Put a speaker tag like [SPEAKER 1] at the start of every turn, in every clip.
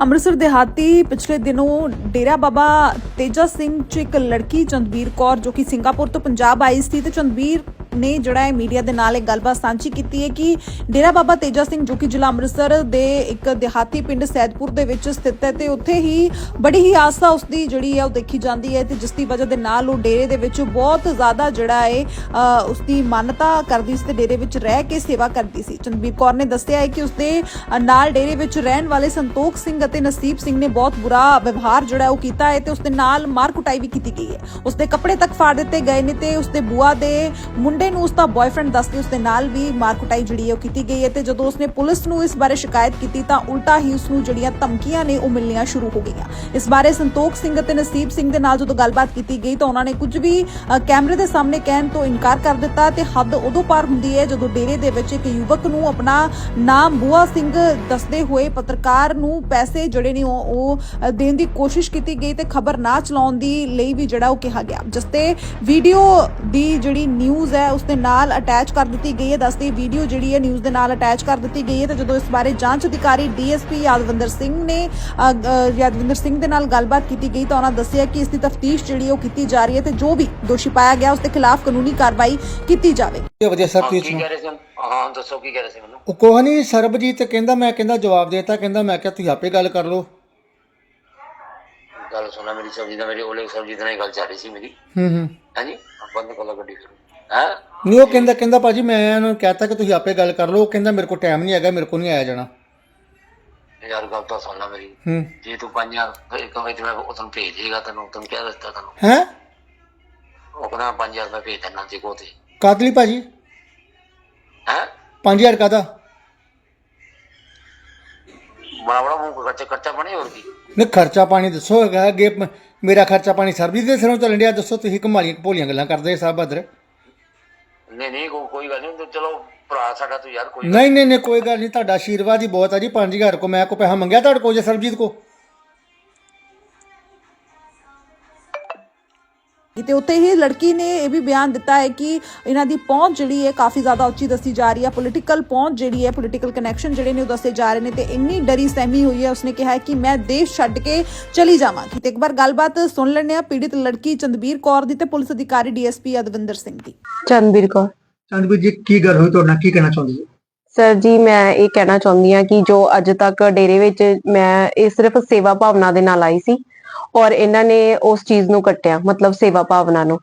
[SPEAKER 1] ਅੰਮ੍ਰਿਤਸਰ ਦਿਹਾਤੀ ਪਿਛਲੇ ਦਿਨੋਂ ਡੇਰਾ ਬਾਬਾ ਤੇਜਾ ਸਿੰਘ ਚ ਇੱਕ ਲੜਕੀ ਚੰਦਵੀਰ ਕੌਰ ਜੋ ਕਿ ਸਿੰਗਾਪੁਰ ਤੋਂ ਪੰਜਾਬ ਆਈ ਸੀ ਤੇ ਚੰਦਵੀਰ ਨੇ ਜਿਹੜਾ ਹੈ ਮੀਡੀਆ ਦੇ ਨਾਲ ਇਹ ਗੱਲਬਾਤ ਸਾਂਝੀ ਕੀਤੀ ਹੈ ਕਿ ਡੇਰਾ ਬਾਬਾ ਤੇਜਾ ਸਿੰਘ ਜੋ ਕਿ ਜ਼ਿਲ੍ਹਾ ਅੰਮ੍ਰਿਤਸਰ ਦੇ ਇੱਕ ਦਿਹਾਤੀ ਪਿੰਡ ਸੈਦਪੁਰ ਦੇ ਵਿੱਚ ਸਥਿਤ ਹੈ ਤੇ ਉੱਥੇ ਹੀ ਬੜੀ ਹੀ ਆਸਥਾ ਉਸਦੀ ਜਿਹੜੀ ਹੈ ਉਹ ਦੇਖੀ ਜਾਂਦੀ ਹੈ ਤੇ ਜਿਸ ਦੀ ਵਜ੍ਹਾ ਦੇ ਨਾਲ ਉਹ ਡੇਰੇ ਦੇ ਵਿੱਚ ਬਹੁਤ ਜ਼ਿਆਦਾ ਜਿਹੜਾ ਹੈ ਅ, ਉਸਦੀ ਮਾਨਤਾ ਕਰਦੀ ਸੀ ਤੇ ਡੇਰੇ ਵਿੱਚ ਰਹਿ ਕੇ ਸੇਵਾ ਕਰਦੀ ਸੀ। ਚੰਦਬੀਰ ਕੌਰ ਨੇ ਦੱਸਿਆ ਹੈ ਕਿ ਉਸਦੇ ਅ, ਨਾਲ ਡੇਰੇ ਵਿੱਚ ਰਹਿਣ ਵਾਲੇ ਸੰਤੋਖ ਸਿੰਘ ਅਤੇ ਨਸੀਬ ਸਿੰਘ ਨੇ ਬਹੁਤ ਬੁਰਾ ਵਿਵਹਾਰ ਜਿਹੜਾ ਉਹ ਕੀਤਾ ਹੈ ਤੇ ਉਸਦੇ ਨਾਲ ਮਾਰ ਕੁਟਾਈ ਵੀ ਕੀਤੀ ਗਈ ਹੈ। ਉਸਦੇ ਕੱਪੜੇ ਤੱਕ ਫਾੜ ਦਿੱਤੇ ਗਏ ਨੇ ਤੇ ਉਸਦੇ ਬੂਆ ਦੇ ਮੁੰਡੇ ਨੂੰ ਉਸਦਾ ਬॉयਫ੍ਰੈਂਡ ਦੱਸਦੇ ਉਸਦੇ ਨਾਲ ਵੀ ਮਾਰ ਕੁਟਾਈ ਜਿਹੜੀ ਹੈ ਉਹ ਕੀਤੀ ਗਈ ਹੈ ਤੇ ਜਦੋਂ ਉਸਨੇ ਪੁਲਿਸ ਨੂੰ ਇਸ ਬਾਰੇ ਸ਼ਿਕਾਇਤ ਕੀਤੀ ਤਾਂ ਉਲਟਾ ਹੀ ਉਸ ਨੂੰ ਜਿਹੜੀਆਂ ਧਮਕੀਆਂ ਨੇ ਉਹ ਮਿਲਣੀਆਂ ਸ਼ੁਰੂ ਹੋ ਗਈਆਂ। ਇਸ ਬਾਰੇ ਸੰਤੋਖ ਸਿੰਘ ਅਤੇ ਨਸੀਬ ਸਿੰਘ ਦੇ ਨਾਲ ਜਦੋਂ ਗੱਲਬਾਤ ਕੀਤੀ ਗਈ ਤਾਂ ਉਹਨਾਂ ਨੇ ਕੁਝ ਵੀ ਕੈਮਰੇ ਦੇ ਸਾਹਮਣੇ ਕਹਿਣ ਤੋਂ ਇਨਕਾਰ ਕਰ ਦਿੱਤਾ ਤੇ ਹੱਦ ਉਦੋਂ ਪਾਰ ਹੁੰਦੀ ਹੈ ਜਦੋਂ ਡੇਰੇ ਦੇ ਵਿੱਚ ਇੱਕ ਯੁਵਕ ਨੂੰ ਆਪਣਾ ਨਾਮ ਬੂਆ ਸਿੰਘ ਦੱਸਦੇ ਹੋਏ ਪੱਤਰਕਾਰ ਨੂੰ ਪੈਸੇ ਜਿਹੜੇ ਨੇ ਉਹ ਦੇਣ ਦੀ ਕੋਸ਼ਿਸ਼ ਕੀਤੀ ਗਈ ਤੇ ਖਬਰ ਨਾ ਚਲਾਉਣ ਦੀ ਲਈ ਵੀ ਜਿਹੜਾ ਉਹ ਕਿਹਾ ਗਿਆ। ਜਿਸ ਤੇ ਵੀਡੀਓ ਦੀ ਜਿਹੜੀ ਨਿਊਜ਼ ਹੈ ਉਸ ਦੇ ਨਾਲ ਅਟੈਚ ਕਰ ਦਿੱਤੀ ਗਈ ਹੈ। ਦੱਸਦੀ ਵੀਡੀਓ ਜਿਹੜੀ ਹੈ ਨਿਊਜ਼ ਦੇ ਨਾਲ ਅਟੈਚ ਕਰ ਦਿੱਤੀ ਗਈ ਹੈ ਤੇ ਜਦੋਂ ਇਸ ਬਾਰੇ ਜਾਂਚ ਅਧਿਕਾਰੀ ਡੀਐਸਪੀ ਯਾਦਵਿੰਦਰ ਸਿੰਘ ਨੇ ਯਾਦਵਿੰਦਰ ਸਿੰਘ ਦੇ ਨਾਲ ਗੱਲਬਾਤ ਕੀਤੀ ਗਈ ਤਾਂ ਉਹਨਾਂ ਦੱਸਿਆ ਕਿ ਇਸ ਦੀ ਤਫਤੀਸ਼ ਜਿਹੜੀ ਹੈ ਉਹ ਕੀਤੀ ਜਾ ਰਹੀ ਹੈ ਤੇ ਜੋ ਵੀ ਦੋਸ਼ੀ ਪਾਇਆ ਗਿਆ ਉਸ ਦੇ ਖਿਲਾਫ ਕਾਨੂੰਨੀ ਕਾਰਵਾਈ ਕੀਤੀ ਜਾਵੇ।
[SPEAKER 2] ਇਹ ਵਧੀਆ ਸਰ
[SPEAKER 3] ਹਾਂ, ਕੀ ਕਹਿ ਰਹੇ ਸੀ ਹਾਂ ਦੱਸੋ ਕੀ ਕਹਿ ਰਹੇ ਸੀ ਮੈਨੂੰ।
[SPEAKER 2] ਉਹ ਕੋਹ ਨਹੀਂ ਸਰਬਜੀਤ ਕਹਿੰਦਾ ਮੈਂ ਕਹਿੰਦਾ ਜਵਾਬ ਦੇਤਾ ਕਹਿੰਦਾ ਮੈਂ ਕਿਹਾ ਤੁਸੀਂ ਆਪੇ ਗੱਲ ਕਰ ਲਓ।
[SPEAKER 3] ਗੱਲ ਸੁਣਾ ਮੇਰੀ ਸਬਜ਼ੀ ਦਾ ਮੇਰੀ ਉਹਲੇ ਸਬਜ਼ੀ ਦਾ ਨਾਲ ਹੀ ਗੱਲ ਚੱਲ ਰਹੀ ਸੀ ਮੇਰੀ।
[SPEAKER 2] ਹੂੰ ਹੂੰ।
[SPEAKER 3] ਹਾਂਜੀ ਬੰਦ ਕਰ ਲਓ ਗੱਡੀ ਫਿਰ। ਹੈ?
[SPEAKER 2] ਨਹੀਂ ਉਹ ਕਹਿੰਦਾ ਕਹਿੰਦਾ ਭਾਜੀ ਮੈਂ ਉਹਨੂੰ ਨੂੰ ਕਹਿਤਾ ਕਿ ਤੁਸੀਂ ਆਪੇ ਗੱਲ ਕਰ ਲਓ। ਉਹ ਕਹਿੰਦਾ ਮੇਰੇ ਕੋਲ ਟਾਈਮ ਨਹੀਂ ਹੈਗਾ ਮੇਰੇ ਕੋਲ ਨਹੀਂ ਆਇਆ ਜਾਣਾ।
[SPEAKER 3] ਯਾਰ ਗੱਲ ਤਾਂ ਸੁਣ ਲੈ ਮੇਰੀ।
[SPEAKER 2] ਹੂੰ।
[SPEAKER 3] ਜੇ ਤੂੰ 5000 ਇੱਕ ਵਜੇ ਮੈਂ ਉਹ ਤੁਹਾਨੂੰ ਭੇਜ ਦੇਗਾ ਤੈਨੂੰ ਤੈਨੂੰ ਕਿਹਾ ਦਿੱਤਾ ਤੈਨੂੰ?
[SPEAKER 2] ਹੈ?
[SPEAKER 3] ਉਹ ਕਹਿੰਦਾ 5000 ਮੈਂ ਭੇਜ ਦੇਣਾ ਤੇ ਕੋ ਤੇ।
[SPEAKER 2] ਕਾਦਲੀ ਭਾਜੀ?
[SPEAKER 3] ਹੈ?
[SPEAKER 2] 5000 ਕਾਦਾ
[SPEAKER 3] ਬੜਾ ਬੜਾ ਮੂੰਹ ਖਰਚਾ ਖਰਚਾ ਬਣੇ ਹੋਰ ਕੀ?
[SPEAKER 2] ਨਹੀਂ ਖਰਚਾ ਪਾਣੀ ਦੱਸੋ ਹੈਗਾ ਅੱਗੇ ਮੇਰਾ ਖਰਚਾ ਪਾਣੀ ਸਰਬਜੀਤ ਦੇ ਸਿਰੋਂ ਚੱਲਣ ਡਿਆ। ਦੱਸੋ ਤੁਸੀਂ ਕਮਾਲੀਆਂ ਭੋਲੀਆਂ ਗੱਲਾਂ ਕਰਦੇ ਬਦਰ
[SPEAKER 3] ਨਹੀਂ ਨਹੀਂ, ਕੋ- ਕੋਈ ਗੱਲ ਨਹੀਂ ਤੇ ਚਲੋ ਭਰਾ ਸਾਡਾ ਤੂੰ ਯਾਰ ਕੋਈ
[SPEAKER 2] ਨਹੀਂ ਨਹੀਂ ਨਹੀਂ, ਕੋਈ ਗੱਲ ਨਹੀਂ, ਤੁਹਾਡਾ ਆਸ਼ੀਰਵਾਦ ਹੀ ਬਹੁਤ ਆ ਜੀ 5000 ਕੋ ਮੈਂ ਕੋ ਪੈਸਾ ਮੰਗਿਆ ਤੁਹਾਡੇ ਕੋਲ ਜੇ ਸਰਬਜੀਤ ਕੋ?
[SPEAKER 1] ਤੇ ਉੱਤੇ ਹੀ ਲੜਕੀ ਨੇ ਇਹ ਵੀ ਬਿਆਨ ਦਿੱਤਾ ਹੈ ਕਿ ਇਹਨਾਂ ਦੀ ਪਹੁੰਚ ਜਿਹੜੀ ਹੈ ਕਾਫੀ ਜ਼ਿਆਦਾ ਉੱਚੀ ਦੱਸੀ ਜਾ ਰਹੀ ਹੈ। ਪੋਲੀਟੀਕਲ ਪਹੁੰਚ ਜਿਹੜੀ ਹੈ ਪੋਲੀਟੀਕਲ ਕਨੈਕਸ਼ਨ ਜਿਹੜੇ ਨੇ ਉਹ ਦੱਸੇ ਜਾ ਰਹੇ ਨੇ ਤੇ ਇੰਨੀ ਡਰੀ ਸਹਿਮੀ ਹੋਈ ਹੈ ਉਸਨੇ ਕਿਹਾ ਹੈ ਕਿ ਮੈਂ ਦੇਸ਼ ਛੱਡ ਕੇ ਚਲੀ ਜਾਵਾਂਗੀ। ਤੇ ਇੱਕ ਵਾਰ ਗੱਲਬਾਤ ਸੁਣ ਲੈਂਦੇ ਆ ਪੀੜਿਤ ਲੜਕੀ ਚੰਦਬੀਰ ਕੌਰ ਦੀ ਤੇ ਪੁਲਿਸ ਅਧਿਕਾਰੀ ਡੀਐਸਪੀ ਯਦਵਿੰਦਰ ਸਿੰਘ ਦੀ।
[SPEAKER 4] ਚੰਦਬੀਰ ਕੌਰ।
[SPEAKER 2] ਚੰਦਬੀਰ ਜੀ ਕੀ ਗੱਲ ਹੋਈ? ਤੁਹਾਡੇ ਨਾਲ ਕੀ ਕਹਿਣਾ ਚਾਹੁੰਦੇ ਜੀ
[SPEAKER 4] ਸਰ ਜੀ ਮੈਂ ਇਹ ਕਹਿਣਾ ਚਾਹੁੰਦੀ ਹਾਂ ਕਿ ਜੋ ਅੱਜ ਤੱਕ ਡੇਰੇ ਵਿੱਚ ਮੈਂ ਇਹ ਸਿਰਫ ਸੇਵਾ ਭਾਵਨਾ ਦੇ ਨਾਲ ਆਈ ਸੀ। ਔਰ ਇਹਨਾਂ ਨੇ ਉਸ ਚੀਜ਼ ਨੂੰ ਕੱਟਿਆ, ਮਤਲਬ ਸੇਵਾ ਭਾਵਨਾ ਨੂੰ।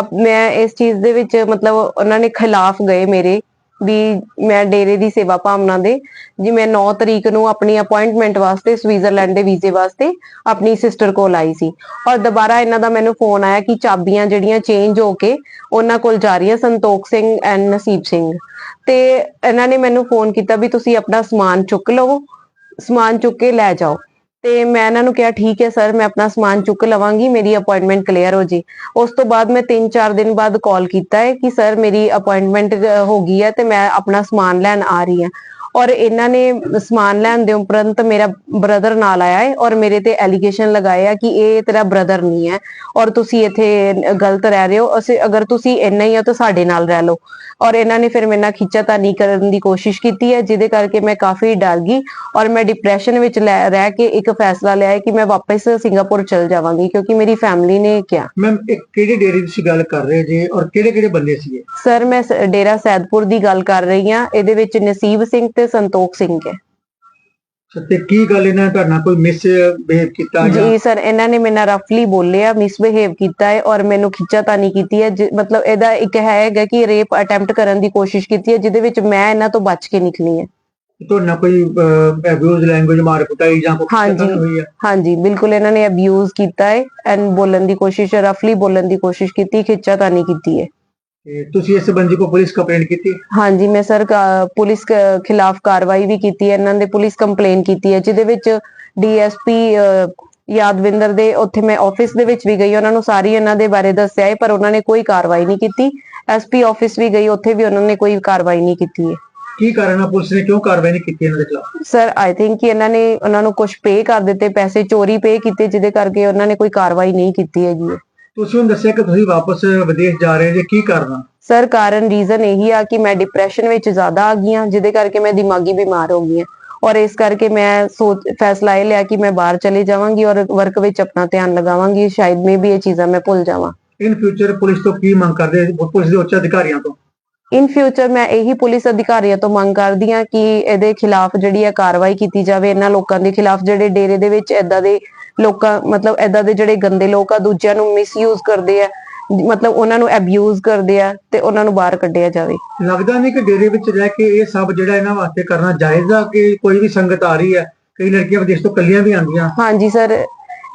[SPEAKER 4] ਅਬ ਮੈਂ ਇਸ ਚੀਜ਼ ਦੇ ਵਿੱਚ ਮਤਲਬ ਉਹਨਾਂ ਨੇ ਖਿਲਾਫ ਗਏ ਮੇਰੇ ਵੀ ਮੈਂ ਡੇਰੇ ਦੀ ਸੇਵਾ ਭਾਵਨਾ ਦੇ ਜੀ ਮੈਂ 9 ਤਰੀਕ ਨੂੰ ਆਪਣੀ ਅਪਾਇੰਟਮੈਂਟ ਵਾਸਤੇ ਸਵਿਟਜ਼ਰਲੈਂਡ ਦੇ ਵੀਜ਼ੇ ਵਾਸਤੇ ਆਪਣੀ ਸਿਸਟਰ ਕੋਲ ਆਈ ਸੀ। ਔਰ ਦੁਬਾਰਾ ਇਹਨਾਂ ਦਾ ਮੈਨੂੰ ਫੋਨ ਆਇਆ ਕਿ ਚਾਬੀਆਂ ਜਿਹੜੀਆਂ ਚੇਂਜ ਹੋ ਕੇ ਉਹਨਾਂ ਕੋਲ ਜਾ ਰਹੀਆਂ ਸੰਤੋਖ ਸਿੰਘ ਐਂਡ ਨਸੀਬ ਸਿੰਘ। ਤੇ ਇਹਨਾਂ ਨੇ ਮੈਨੂੰ ਫੋਨ ਕੀਤਾ ਵੀ ਤੁਸੀਂ ਆਪਣਾ ਸਮਾਨ ਚੁੱਕ ਲਵੋ, ਸਮਾਨ ਚੁੱਕ ਕੇ ਲੈ ਜਾਓ। ਤੇ ਮੈਂ ਇਹਨਾਂ ਨੂੰ ਕਿਹਾ, ਠੀਕ ਹੈ ਸਰ, ਮੈਂ ਆਪਣਾ ਸਮਾਨ ਚੁੱਕ ਲਵਾਂਗੀ, ਮੇਰੀ ਅਪਾਇੰਟਮੈਂਟ ਕਲੀਅਰ ਹੋ ਜੇ। ਉਸ ਤੋਂ ਬਾਅਦ ਮੈਂ 3-4 ਦਿਨ ਬਾਅਦ ਕਾਲ ਕੀਤਾ ਹੈ ਕਿ, ਸਰ, ਮੇਰੀ ਅਪਾਇੰਟਮੈਂਟ ਹੋ ਗਈ ਹੈ ਤੇ ਮੈਂ ਆਪਣਾ ਸਮਾਨ ਲੈਣ ਆ ਰਹੀ ਹਾਂ। ਔਰ ਇਹਨਾਂ ਨੇ ਸਮਾਨ ਲੈਣ ਦੇ ਉਪਰੰਤ ਮੇਰਾ ਬ੍ਰਦਰ ਨਾਲ ਆਇਆ ਹੈ ਔਰ ਮੇਰੇ ਤੇ ਐਲੀਗੇਸ਼ਨ ਲਗਾਏ ਆ ਕਿ ਇਹ ਤੇਰਾ ਬ੍ਰਦਰ ਨਹੀਂ ਹੈ ਔਰ ਤੁਸੀਂ ਇੱਥੇ ਗਲਤ ਰਹਿ ਰਹੇ ਹੋ। ਅਸੀਂ ਅਗਰ ਤੁਸੀਂ ਇੰਨਾ ਹੀ ਹੋ ਤਾਂ ਸਾਡੇ ਨਾਲ ਰਹਿ ਲਓ। ਔਰ ਇਹਨਾਂ ਨੇ ਫਿਰ ਮੇਰੇ ਨਾਲ ਖਿੱਚਾਤਾਨੀ ਕਰਨ ਦੀ ਕੋਸ਼ਿਸ਼ ਕੀਤੀ ਹੈ ਜਿਹਦੇ ਕਰਕੇ ਮੈਂ ਕਾਫੀ ਡਰ ਗਈ ਔਰ ਮੈਂ ਡਿਪਰੈਸ਼ਨ ਵਿੱਚ ਰਹਿ ਕੇ ਇੱਕ ਫੈਸਲਾ ਲਿਆ ਕਿ ਮੈਂ ਵਾਪਸ ਸਿੰਗਾਪੁਰ ਚਲ ਜਾਵਾਂਗੀ ਕਿਉਂਕਿ ਮੇਰੀ ਫੈਮਿਲੀ ਨੇ ਕਿਹਾ।
[SPEAKER 2] ਮੈਮ ਇੱਕ ਕਿਹੜੇ ਡੇਰੇ ਦੀ ਤੁਸੀਂ ਗੱਲ ਕਰ ਰਹੇ ਜੇ ਔਰ ਕਿਹੜੇ ਕਿਹੜੇ ਬੰਦੇ ਸੀਗੇ?
[SPEAKER 4] ਸਰ ਮੈਂ ਸ- ਡੇਰਾ ਸੈਦਪੁਰ ਦੀ ਗੱਲ ਕਰ ਰਹੀ ਹਾਂ। ਇਹਦੇ ਵਿੱਚ ਨਸੀਬ ਸਿੰਘ ਤੇ ਸੰਤੋਖ ਸਿੰਘ ਹੈ।
[SPEAKER 2] ਤੇ ਕੀ ਗੱਲ ਇਹਨਾਂ ਨੇ ਤੁਹਾਡੇ ਕੋਈ ਮਿਸ ਬਿਹੇਵ ਕੀਤਾ ਜਾਂ?
[SPEAKER 4] ਜੀ ਸਰ ਇਹਨਾਂ ਨੇ ਮੇਰੇ ਨਾਲ ਰਫਲੀ ਬੋਲਿਆ ਮਿਸਬਿਹੇਵ ਕੀਤਾ ਹੈ ਔਰ ਮੈਨੂੰ ਖਿੱਚਾਤਾਨੀ ਕੀਤੀ ਹੈ। ਜਿ- ਮਤਲਬ ਇਹਦਾ ਇੱਕ ਹੈਗਾ ਕਿ ਰੇਪ ਅਟੈਂਪਟ ਕਰਨ ਦੀ ਕੋਸ਼ਿਸ਼ ਕੀਤੀ ਹੈ ਜਿਹਦੇ ਵਿੱਚ ਮੈਂ ਇਹਨਾਂ ਤੋਂ ਬਚ ਕੇ ਨਿਕਲੀ ਹਾਂ।
[SPEAKER 2] ਤੁਹਾਡੇ ਕੋਈ ਅਬਿਊਜ਼ ਲੈਂਗੁਏਜ ਮਾਰ ਕੁਟਾਈ ਜਾਂ ਕੋਈ
[SPEAKER 4] ਹਾਂਜੀ।
[SPEAKER 2] ਹੋਈ
[SPEAKER 4] ਹਾਂਜੀ ਬਿਲਕੁਲ ਇਹਨਾਂ ਨੇ ਅਬਿਊਜ਼ ਕੀਤਾ ਹੈ ਐਂਡ ਬੋਲਣ ਦੀ ਕੋਸ਼ਿਸ਼ ਰਫਲੀ ਬੋਲਣ ਦੀ ਕੋਸ਼ਿਸ਼ ਕੀਤੀ ਖਿੱਚਾਤਾਨੀ ਕੀਤੀ ਹੈ।
[SPEAKER 2] ਤੇ ਤੁਸੀਂ ਇਸ ਬੰਦੇ ਕੋ ਪੁਲਿਸ ਕੰਪਲੇਂਟ ਕੀਤੀ?
[SPEAKER 4] ਹਾਂਜੀ ਮੈਂ ਸਰ ਕਾ- ਪੁਲਿਸ ਕ- ਖਿਲਾਫ ਕਾਰਵਾਈ ਵੀ ਕੀਤੀ ਹੈ। ਇਹਨਾਂ ਦੇ ਪੁਲਿਸ ਕੰਪਲੇਨ ਕੀਤੀ ਹੈ ਜਿਹਦੇ ਵਿੱਚ ਡੀਐਸਪੀ ਯਾਦਵਿੰਦਰ ਦੇ ਉੱਥੇ ਮੈਂ ਆਫਿਸ ਦੇ ਵਿੱਚ ਵੀ ਗਈ। ਉਹਨਾਂ ਨੂੰ ਸਾਰੀ ਇਹਨਾਂ ਦੇ ਬਾਰੇ ਦੱਸਿਆ ਹੈ ਪਰ ਉਹਨਾਂ ਨੇ ਕੋਈ ਕਾਰਵਾਈ ਨਹੀਂ ਕੀਤੀ। ਐਸਪੀ ਆਫਿਸ ਵੀ ਗਈ ਉੱਥੇ ਵੀ ਉਹਨਾਂ ਨੇ ਕੋਈ ਕਾਰਵਾਈ ਨਹੀਂ ਕੀਤੀ ਹੈ।
[SPEAKER 2] ਕੀ ਕਾਰਨ ਆ ਪੁਲਿਸ ਨੇ ਕਿਉਂ ਕਾਰਵਾਈ ਨਹੀਂ ਕੀਤੀ ਇਹਨਾਂ ਦੇ ਖਿਲਾਫ?
[SPEAKER 4] ਸਰ ਆਈ ਥਿੰਕ ਕਿ ਇਹਨਾਂ ਨੇ ਉਹਨਾਂ ਨੂੰ ਕੁਝ ਪੇ ਕਰ ਦਿੱਤੇ ਪੈਸੇ ਚੋਰੀ ਪੇ ਕੀਤੇ ਜਿਹਦੇ ਕਰਕੇ ਉਹਨਾਂ ਨੇ ਕੋਈ ਕਾਰਵਾਈ ਨਹੀਂ ਕੀਤੀ ਹੈਗੀ ਹੈ।
[SPEAKER 2] ਤੁਸੀਂ ਹੁਣ ਦੱਸਿਆ ਕਿ ਤੁਸੀਂ ਵਾਪਸ ਵਿਦੇਸ਼ ਜਾ ਰਹੇ ਜੇ ਕੀ ਕਰਨਾ
[SPEAKER 4] ਸਰ ਕਾਰਨ ਰੀਜ਼ਨ ਇਹੀ ਆ ਕਿ ਮੈਂ ਡਿਪਰੈਸ਼ਨ ਵਿੱਚ ਜ਼ਿਆਦਾ ਆ ਗਈ ਹਾਂ ਜਿਹਦੇ ਕਰਕੇ ਮੈਂ ਦਿਮਾਗੀ ਬਿਮਾਰ ਹੋ ਗਈ ਹਾਂ। ਔਰ ਇਸ ਕਰਕੇ ਮੈਂ ਸੋਚ ਫੈਸਲਾ ਇਹ ਲਿਆ ਕਿ ਮੈਂ ਬਾਹਰ ਚਲੀ ਜਾਵਾਂਗੀ ਔਰ ਵਰਕ ਵਿੱਚ ਆਪਣਾ ਧਿਆਨ ਲਗਾਵਾਂਗੀ। ਸ਼ਾਇਦ ਮੇ ਵੀ ਇਹ ਚੀਜ਼ਾਂ ਮੈਂ ਭੁੱਲ ਜਾਵਾਂ।
[SPEAKER 5] ਇਨ ਫਿਊਚਰ ਪੁਲਿਸ ਤੋਂ ਕੀ ਮੰਗ ਕਰਦੇ? ਪੁਲਿਸ ਦੇ ਉੱਚ ਅਧਿਕਾਰੀਆਂ ਤੋਂ?
[SPEAKER 4] ਇਨ ਫਿਊਚਰ ਮੈਂ ਇਹੀ ਪੁਲਿਸ ਅਧਿਕਾਰੀਆਂ ਤੋਂ ਮੰਗ ਕਰਦੀ ਹਾਂ ਕਿ ਇਹਦੇ ਖਿਲਾਫ ਜਿਹੜੀ ਹੈ ਕਾਰਵਾਈ ਕੀਤੀ ਜਾਵੇ ਇਹਨਾਂ ਲੋਕਾਂ ਦੇ ਖਿਲਾਫ ਜਿਹੜੇ ਡੇਰੇ ਦੇ ਵਿੱਚ ਏਦਾਂ ਦੇ ਲੋਕਾਂ ਮਤਲਬ ਏਦਾਂ ਦੇ ਜਿਹੜੇ ਗੰਦੇ ਲੋਕ ਆ ਦੂਜਿਆਂ ਨੂੰ ਮਿਸਯੂਜ਼ ਕਰਦੇ ਆ ਮਤਲਬ ਉਹਨਾਂ ਨੂੰ ਅਬਿਊਜ਼ ਕਰਦੇ ਆ ਤੇ ਉਹਨਾਂ ਨੂੰ ਬਾਹਰ ਕੱਢਿਆ ਜਾਵੇ।
[SPEAKER 5] ਲੱਗਦਾ ਨਹੀਂ ਕਿ ਡੇਰੇ ਵਿੱਚ ਰਹਿ ਕੇ ਇਹ ਸਭ ਜਿਹੜਾ ਇਹਨਾਂ ਵਾਸਤੇ ਕਰਨਾ ਜਾਇਜ਼ ਆ ਕਿ ਕੋਈ ਵੀ ਸੰਗਤ ਆ ਰਹੀ ਹੈ ਕਈ ਲੜਕੀਆਂ ਵਿਦੇਸ਼ ਤੋਂ ਕੱਲੀਆਂ ਵੀ ਆਉਂਦੀਆਂ।
[SPEAKER 4] ਹਾਂਜੀ ਸਰ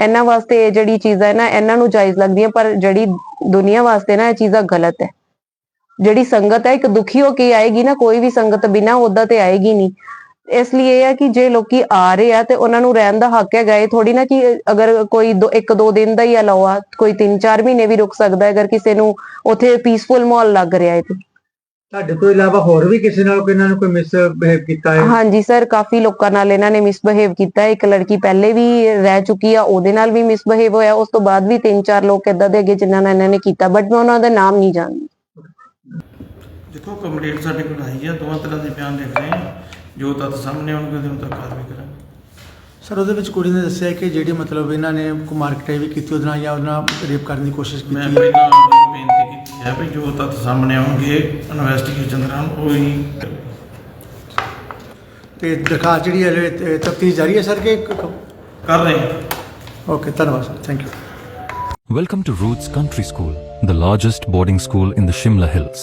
[SPEAKER 4] ਇਹਨਾਂ ਵਾਸਤੇ ਇਹ ਜਿਹੜੀ ਚੀਜ਼ਾਂ ਹੈ ਨਾ ਇਹਨਾਂ ਨੂੰ ਜਾਇਜ਼ ਲੱਗਦੀਆਂ ਪਰ ਜਿਹੜੀ ਦੁਨੀਆ ਵਾਸਤੇ ਨਾ ਇਹ ਚੀਜ਼ਾਂ ਗਲਤ ਹੈ। ਜਿਹੜੀ ਸੰਗਤ ਹੈ ਇੱਕ ਦੁਖੀ ਹੋ ਕੇ ਆਏਗੀ ਨਾ ਕੋਈ ਵੀ ਸੰਗਤ ਬਿਨਾ ਉਹਦਾ ਤੇ ਆਏਗੀ ਨਹੀਂ। ਇਸ ਲਈ ਇਹ ਹੈ ਕਿ ਜੇ ਲੋਕੀ ਆ ਰਹੇ ਆ ਤੇ ਉਹਨਾਂ ਨੂੰ ਰਹਿਣ ਦਾ ਹੱਕ ਹੈ ਗਏ ਥੋੜੀ ਨਾ ਕਿ ਅਗਰ ਕੋਈ ਦੋ- ਇੱਕ ਦੋ ਦਿਨ ਦਾ ਹੀ ਅਲਾਓ ਆ ਕੋਈ 3-4 ਮਹੀਨੇ ਵੀ ਰੁਕ ਸਕਦਾ ਹੈ ਅਗਰ ਕਿਸੇ ਨੂੰ ਉੱਥੇ ਪੀਸਫੁਲ ਮਾਹੌਲ ਲੱਗ ਰਿਹਾ ਹੈ ਤੇ।
[SPEAKER 5] ਤੁਹਾਡੇ ਤੋਂ ਇਲਾਵਾ ਹੋਰ ਵੀ ਕਿਸੇ ਨਾਲ ਕੋਈ ਇਹਨਾਂ ਨੂੰ ਕੋਈ ਮਿਸ ਬਿਹੇਵ ਕੀਤਾ ਹੈ?
[SPEAKER 4] ਹਾਂਜੀ ਸਰ ਕਾਫੀ ਲੋਕਾਂ ਨਾਲ ਇਹਨਾਂ ਨੇ ਮਿਸਬਿਹੇਵ ਕੀਤਾ ਹੈ। ਇੱਕ ਲੜਕੀ ਪਹਿਲੇ ਵੀ ਰਹਿ ਚੁੱਕੀ ਆ ਉਹਦੇ ਨਾਲ ਵੀ ਮਿਸਬਿਹੇਵ ਹੋਇਆ ਉਸ ਤੋਂ ਬਾਅਦ ਵੀ ਤਿੰਨ ਚਾਰ ਲੋਕ ਏਦਾਂ ਦੇ ਅੱਗੇ ਜਿਨ੍ਹਾਂ ਨਾਲ ਇਹਨਾਂ ਨੇ ਕੀਤਾ ਬਟ ਮੈਂ ਉਹਨਾਂ ਦਾ ਨਾਮ ਨਹੀਂ ਜਾਣਦੀ।
[SPEAKER 6] ਦੇਖੋ ਕੰਪਲੀਟ ਸਾਡੇ ਕੋਲ ਆਈ ਹੈ ਦੋਵਾਂ ਤਰ੍ਹਾਂ ਦੇ ਬਿਆਨ ਲਿਖ ਰਹੇ ਹਾਂ। ਜੋ ਤੱਥ ਸਾਹਮਣੇ ਆਉਣਗੇ ਉਹਦੇ ਮੁਤਾਬਕ ਕਾਰਵਾਈ ਕਰਾਂਗੇ।
[SPEAKER 7] ਸਰ ਉਹਦੇ ਵਿੱਚ ਕੁੜੀ ਨੇ ਦੱਸਿਆ ਕਿ ਜਿਹੜੀ ਮਤਲਬ ਇਹਨਾਂ ਨੇ ਕੋਈ ਮਾਰਕਟਾਈ ਵੀ ਕੀਤੀ ਉਹਦੇ ਨਾਲ ਜਾਂ ਉਹਦੇ ਨਾਲ ਰੇਪ ਕਰਨ ਦੀ ਕੋਸ਼ਿਸ਼
[SPEAKER 6] ਮੈਂ
[SPEAKER 7] ਕੀਤੀ ਹੈ।
[SPEAKER 6] ਪਹਿਲਾਂ ਉਹਨਾਂ ਨੂੰ ਬੇਨਤੀ ਕੀਤੀ ਹੈ ਵੀ ਜੋ ਤੱਥ ਸਾਹਮਣੇ ਆਉਣਗੇ ਇਨਵੈਸਟੀਗੇਸ਼ਨ ਦੌਰਾਨ ਉਹ ਹੀ
[SPEAKER 7] ਤੇ ਦਰਖਾਸਤ ਜਿਹੜੀ ਹੈ ਤਫਤੀਸ਼ ਜਾਰੀ ਹੈ ਸਰ ਕਿ
[SPEAKER 6] ਕਰ ਰਹੇ ਹਾਂ।
[SPEAKER 7] ਓਕੇ ਧੰਨਵਾਦ sir thank you.
[SPEAKER 8] Welcome to Roots Country School, the largest boarding school in the Shimla Hills.